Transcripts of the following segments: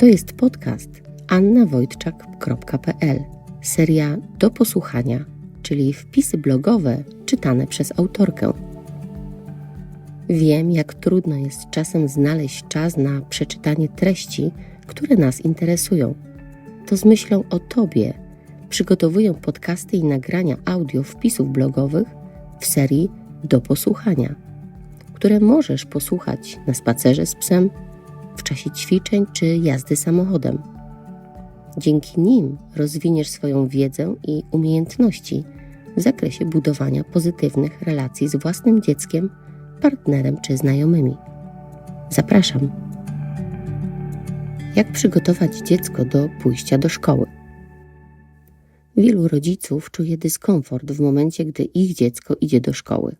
To jest podcast annawojtczak.pl, seria do posłuchania, czyli wpisy blogowe czytane przez autorkę. Wiem, jak trudno jest czasem znaleźć czas na przeczytanie treści, które nas interesują. To z myślą o Tobie przygotowuję podcasty i nagrania audio wpisów blogowych w serii do posłuchania, które możesz posłuchać na spacerze z psem, w czasie ćwiczeń czy jazdy samochodem. Dzięki nim rozwiniesz swoją wiedzę i umiejętności w zakresie budowania pozytywnych relacji z własnym dzieckiem, partnerem czy znajomymi. Zapraszam. Jak przygotować dziecko do pójścia do szkoły? Wielu rodziców czuje dyskomfort w momencie, gdy ich dziecko idzie do szkoły.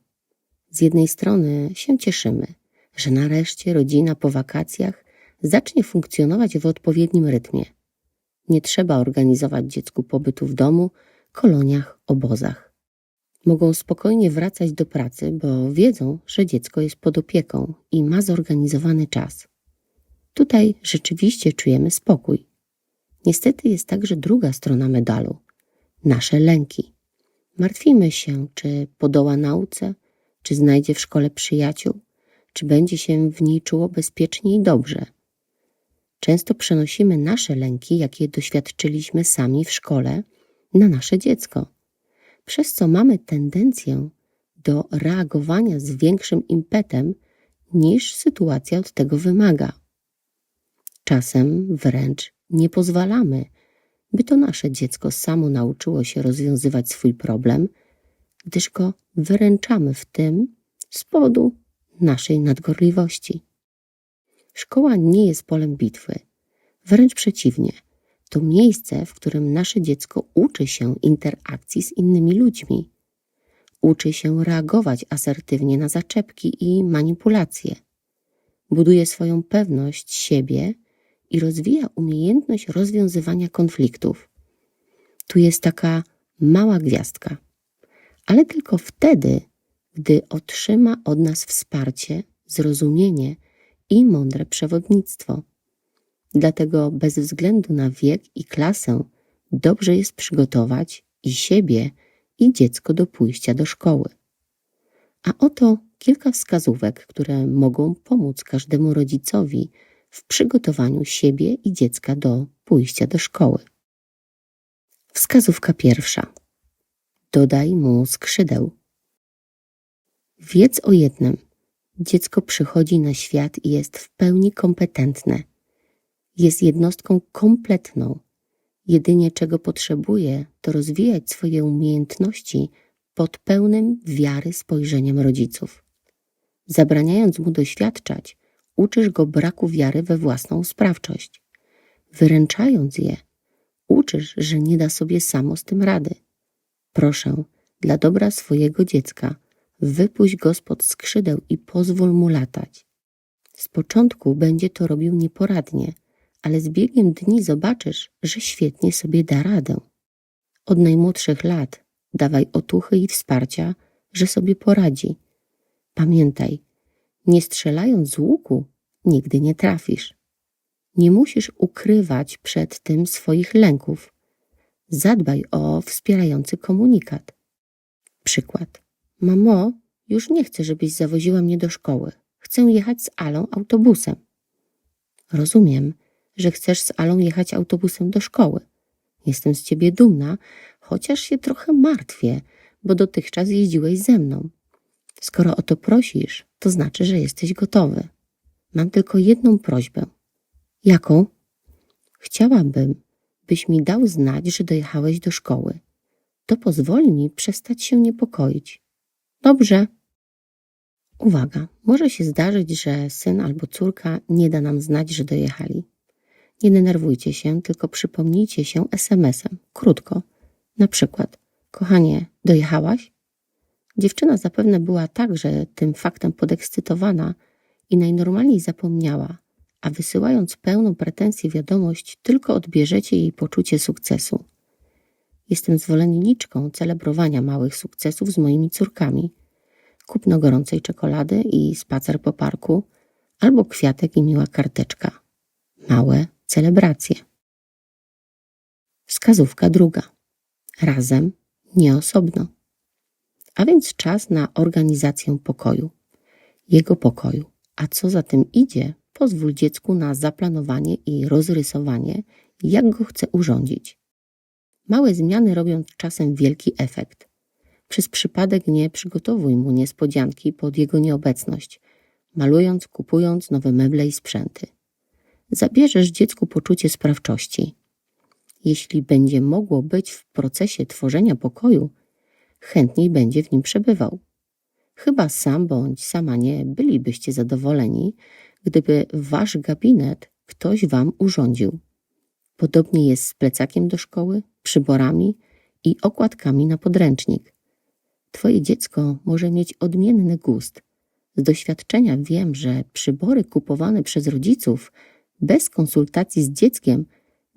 Z jednej strony się cieszymy, że nareszcie rodzina po wakacjach zacznie funkcjonować w odpowiednim rytmie. Nie trzeba organizować dziecku pobytu w domu, koloniach, obozach. Mogą spokojnie wracać do pracy, bo wiedzą, że dziecko jest pod opieką i ma zorganizowany czas. Tutaj rzeczywiście czujemy spokój. Niestety jest także druga strona medalu nasze lęki. Martwimy się, czy podoła nauce, czy znajdzie w szkole przyjaciół, czy będzie się w niej czuło bezpiecznie i dobrze. Często przenosimy nasze lęki, jakie doświadczyliśmy sami w szkole, na nasze dziecko, przez co mamy tendencję do reagowania z większym impetem, niż sytuacja od tego wymaga. Czasem wręcz nie pozwalamy, by to nasze dziecko samo nauczyło się rozwiązywać swój problem, gdyż go wyręczamy w tym z powodu naszej nadgorliwości. Szkoła nie jest polem bitwy, wręcz przeciwnie. To miejsce, w którym nasze dziecko uczy się interakcji z innymi ludźmi, uczy się reagować asertywnie na zaczepki i manipulacje, buduje swoją pewność siebie i rozwija umiejętność rozwiązywania konfliktów. Tu jest taka mała gwiazdka, ale tylko wtedy, gdy otrzyma od nas wsparcie, zrozumienie i mądre przewodnictwo. Dlatego bez względu na wiek i klasę dobrze jest przygotować i siebie, i dziecko do pójścia do szkoły. A oto kilka wskazówek, które mogą pomóc każdemu rodzicowi w przygotowaniu siebie i dziecka do pójścia do szkoły. Wskazówka pierwsza. Dodaj mu skrzydeł. Wiedz o jednym. Dziecko przychodzi na świat i jest w pełni kompetentne. Jest jednostką kompletną. Jedynie czego potrzebuje, to rozwijać swoje umiejętności pod pełnym wiary spojrzeniem rodziców. Zabraniając mu doświadczać, uczysz go braku wiary we własną sprawczość. Wyręczając je, uczysz, że nie da sobie samo z tym rady. Proszę, dla dobra swojego dziecka, wypuść go spod skrzydeł i pozwól mu latać. Z początku będzie to robił nieporadnie, ale z biegiem dni zobaczysz, że świetnie sobie da radę. Od najmłodszych lat dawaj otuchy i wsparcia, że sobie poradzi. Pamiętaj, nie strzelając z łuku, nigdy nie trafisz. Nie musisz ukrywać przed tym swoich lęków. Zadbaj o wspierający komunikat. Przykład. Mamo, już nie chcę, żebyś zawoziła mnie do szkoły. Chcę jechać z Alą autobusem. Rozumiem, że chcesz z Alą jechać autobusem do szkoły. Jestem z ciebie dumna, chociaż się trochę martwię, bo dotychczas jeździłeś ze mną. Skoro o to prosisz, to znaczy, że jesteś gotowy. Mam tylko jedną prośbę. Jaką? Chciałabym, byś mi dał znać, że dojechałeś do szkoły. To pozwoli mi przestać się niepokoić. Dobrze. Uwaga, może się zdarzyć, że syn albo córka nie da nam znać, że dojechali. Nie denerwujcie się, tylko przypomnijcie się SMS-em, krótko. Na przykład, kochanie, dojechałaś? Dziewczyna zapewne była także tym faktem podekscytowana i najnormalniej zapomniała, a wysyłając pełną pretensji wiadomość, tylko odbierzecie jej poczucie sukcesu. Jestem zwolenniczką celebrowania małych sukcesów z moimi córkami. Kupno gorącej czekolady i spacer po parku, albo kwiatek i miła karteczka. Małe, celebrację. Wskazówka druga. Razem, nie osobno. A więc czas na organizację pokoju, jego pokoju. A co za tym idzie, pozwól dziecku na zaplanowanie i rozrysowanie, jak go chce urządzić. Małe zmiany robią czasem wielki efekt. Przez przypadek nie przygotowuj mu niespodzianki pod jego nieobecność, malując, kupując nowe meble i sprzęty. Zabierzesz dziecku poczucie sprawczości. Jeśli będzie mogło być w procesie tworzenia pokoju, chętniej będzie w nim przebywał. Chyba sam bądź sama nie bylibyście zadowoleni, gdyby wasz gabinet ktoś wam urządził. Podobnie jest z plecakiem do szkoły, przyborami i okładkami na podręcznik. Twoje dziecko może mieć odmienny gust. Z doświadczenia wiem, że przybory kupowane przez rodziców bez konsultacji z dzieckiem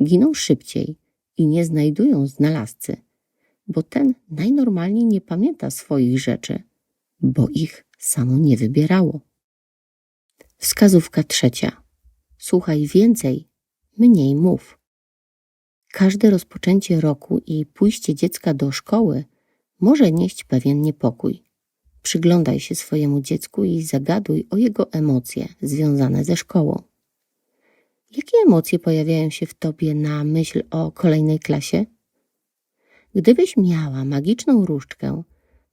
giną szybciej i nie znajdują znalazcy, bo ten najnormalniej nie pamięta swoich rzeczy, bo ich samo nie wybierało. Wskazówka trzecia. Słuchaj więcej, mniej mów. Każde rozpoczęcie roku i pójście dziecka do szkoły może nieść pewien niepokój. Przyglądaj się swojemu dziecku i zagaduj o jego emocje związane ze szkołą. Jakie emocje pojawiają się w tobie na myśl o kolejnej klasie? Gdybyś miała magiczną różdżkę,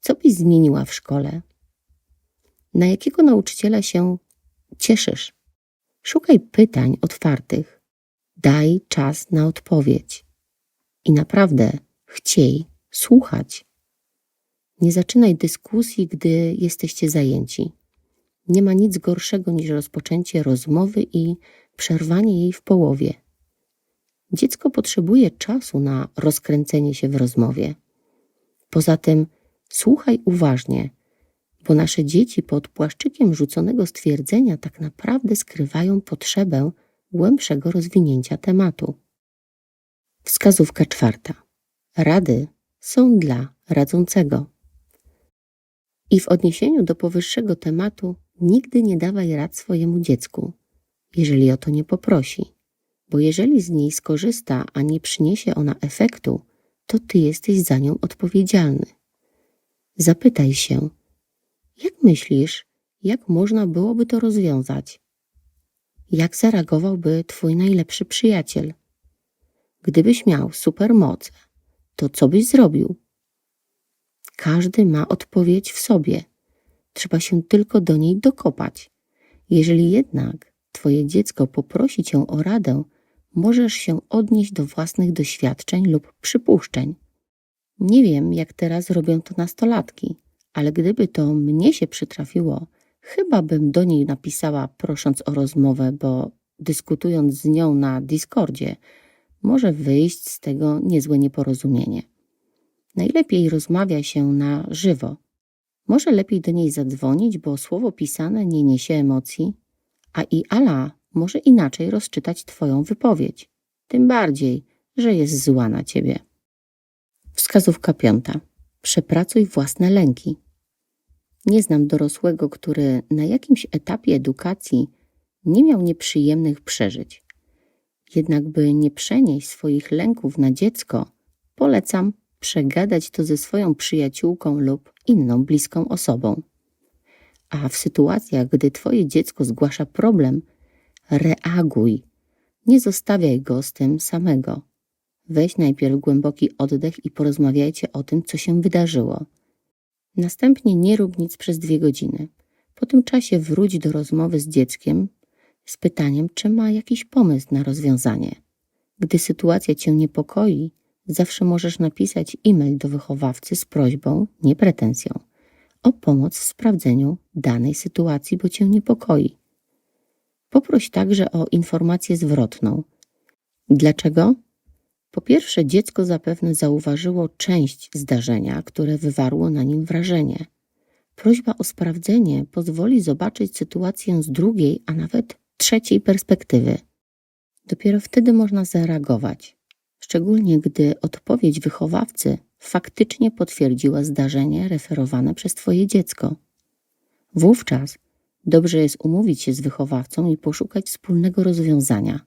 co byś zmieniła w szkole? Na jakiego nauczyciela się cieszysz? Szukaj pytań otwartych. Daj czas na odpowiedź. I naprawdę chciej słuchać. Nie zaczynaj dyskusji, gdy jesteście zajęci. Nie ma nic gorszego niż rozpoczęcie rozmowy i przerwanie jej w połowie. Dziecko potrzebuje czasu na rozkręcenie się w rozmowie. Poza tym słuchaj uważnie, bo nasze dzieci pod płaszczykiem rzuconego stwierdzenia tak naprawdę skrywają potrzebę głębszego rozwinięcia tematu. Wskazówka czwarta. Rady są dla radzącego. I w odniesieniu do powyższego tematu nigdy nie dawaj rad swojemu dziecku, jeżeli o to nie poprosi, bo jeżeli z niej skorzysta, a nie przyniesie ona efektu, to ty jesteś za nią odpowiedzialny. Zapytaj się, jak myślisz, jak można byłoby to rozwiązać? Jak zareagowałby twój najlepszy przyjaciel? Gdybyś miał supermoce, to co byś zrobił? Każdy ma odpowiedź w sobie. Trzeba się tylko do niej dokopać. Jeżeli jednak Twoje dziecko poprosi Cię o radę, możesz się odnieść do własnych doświadczeń lub przypuszczeń. Nie wiem, jak teraz robią to nastolatki, ale gdyby to mnie się przytrafiło, chyba bym do niej napisała prosząc o rozmowę, bo dyskutując z nią na Discordzie, może wyjść z tego niezłe nieporozumienie. Najlepiej rozmawia się na żywo. Może lepiej do niej zadzwonić, bo słowo pisane nie niesie emocji, a i Ala może inaczej rozczytać Twoją wypowiedź. Tym bardziej, że jest zła na Ciebie. Wskazówka piąta. Przepracuj własne lęki. Nie znam dorosłego, który na jakimś etapie edukacji nie miał nieprzyjemnych przeżyć. Jednak by nie przenieść swoich lęków na dziecko, polecam przegadać to ze swoją przyjaciółką lub inną bliską osobą. A w sytuacjach, gdy Twoje dziecko zgłasza problem, reaguj. Nie zostawiaj go z tym samego. Weź najpierw głęboki oddech i porozmawiajcie o tym, co się wydarzyło. Następnie nie rób nic przez dwie godziny. Po tym czasie wróć do rozmowy z dzieckiem z pytaniem, czy ma jakiś pomysł na rozwiązanie. Gdy sytuacja Cię niepokoi, zawsze możesz napisać e-mail do wychowawcy z prośbą, nie pretensją, o pomoc w sprawdzeniu danej sytuacji, bo Cię niepokoi. Poproś także o informację zwrotną. Dlaczego? Po pierwsze, dziecko zapewne zauważyło część zdarzenia, które wywarło na nim wrażenie. Prośba o sprawdzenie pozwoli zobaczyć sytuację z drugiej, a nawet trzeciej perspektywy. Dopiero wtedy można zareagować szczególnie gdy odpowiedź wychowawcy faktycznie potwierdziła zdarzenie referowane przez Twoje dziecko. Wówczas dobrze jest umówić się z wychowawcą i poszukać wspólnego rozwiązania.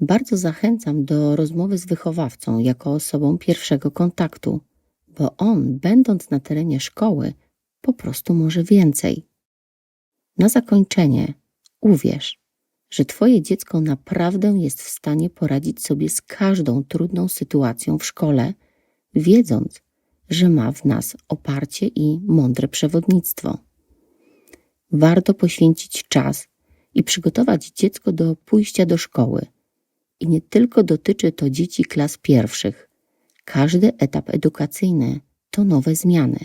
Bardzo zachęcam do rozmowy z wychowawcą jako osobą pierwszego kontaktu, bo on, będąc na terenie szkoły, po prostu może więcej. Na zakończenie uwierz, że Twoje dziecko naprawdę jest w stanie poradzić sobie z każdą trudną sytuacją w szkole, wiedząc, że ma w nas oparcie i mądre przewodnictwo. Warto poświęcić czas i przygotować dziecko do pójścia do szkoły. I nie tylko dotyczy to dzieci klas pierwszych. Każdy etap edukacyjny to nowe zmiany.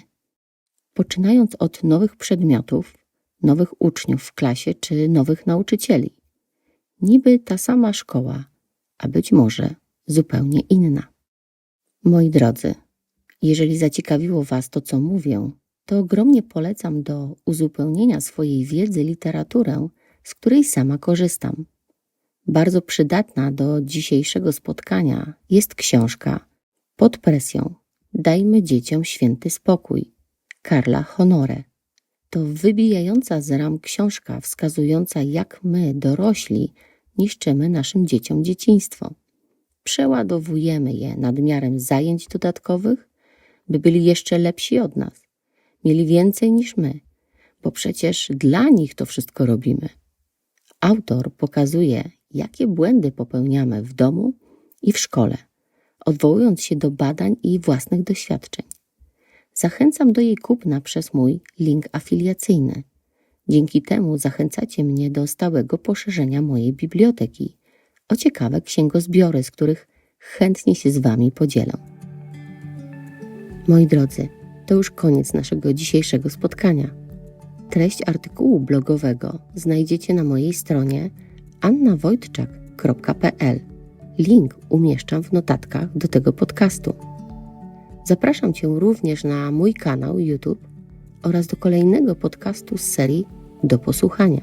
Poczynając od nowych przedmiotów, nowych uczniów w klasie czy nowych nauczycieli. Niby ta sama szkoła, a być może zupełnie inna. Moi drodzy, jeżeli zaciekawiło Was to, co mówię, to ogromnie polecam do uzupełnienia swojej wiedzy literaturę, z której sama korzystam. Bardzo przydatna do dzisiejszego spotkania jest książka Pod presją Dajmy dzieciom święty spokój Karla Honore. To wybijająca z ram książka wskazująca, jak my, dorośli, niszczymy naszym dzieciom dzieciństwo. Przeładowujemy je nadmiarem zajęć dodatkowych, by byli jeszcze lepsi od nas, mieli więcej niż my, bo przecież dla nich to wszystko robimy. Autor pokazuje, jakie błędy popełniamy w domu i w szkole, odwołując się do badań i własnych doświadczeń. Zachęcam do jej kupna przez mój link afiliacyjny. Dzięki temu zachęcacie mnie do stałego poszerzenia mojej biblioteki o ciekawe księgozbiory, z których chętnie się z Wami podzielę. Moi drodzy, to już koniec naszego dzisiejszego spotkania. Treść artykułu blogowego znajdziecie na mojej stronie annawojtczak.pl. Link umieszczam w notatkach do tego podcastu. Zapraszam Cię również na mój kanał YouTube oraz do kolejnego podcastu z serii Do posłuchania.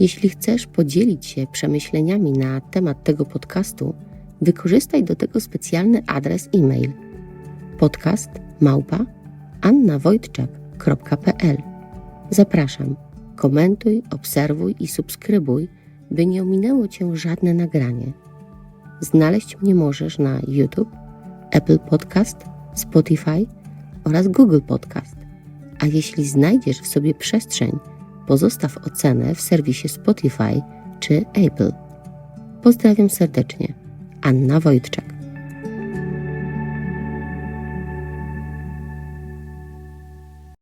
Jeśli chcesz podzielić się przemyśleniami na temat tego podcastu, wykorzystaj do tego specjalny adres e-mail podcast małpa annawojtczak.pl. Zapraszam, komentuj, obserwuj i subskrybuj, by nie ominęło Cię żadne nagranie. Znaleźć mnie możesz na YouTube, Apple Podcast, Spotify oraz Google Podcast. A jeśli znajdziesz w sobie przestrzeń, pozostaw ocenę w serwisie Spotify czy Apple. Pozdrawiam serdecznie. Anna Wojtczak.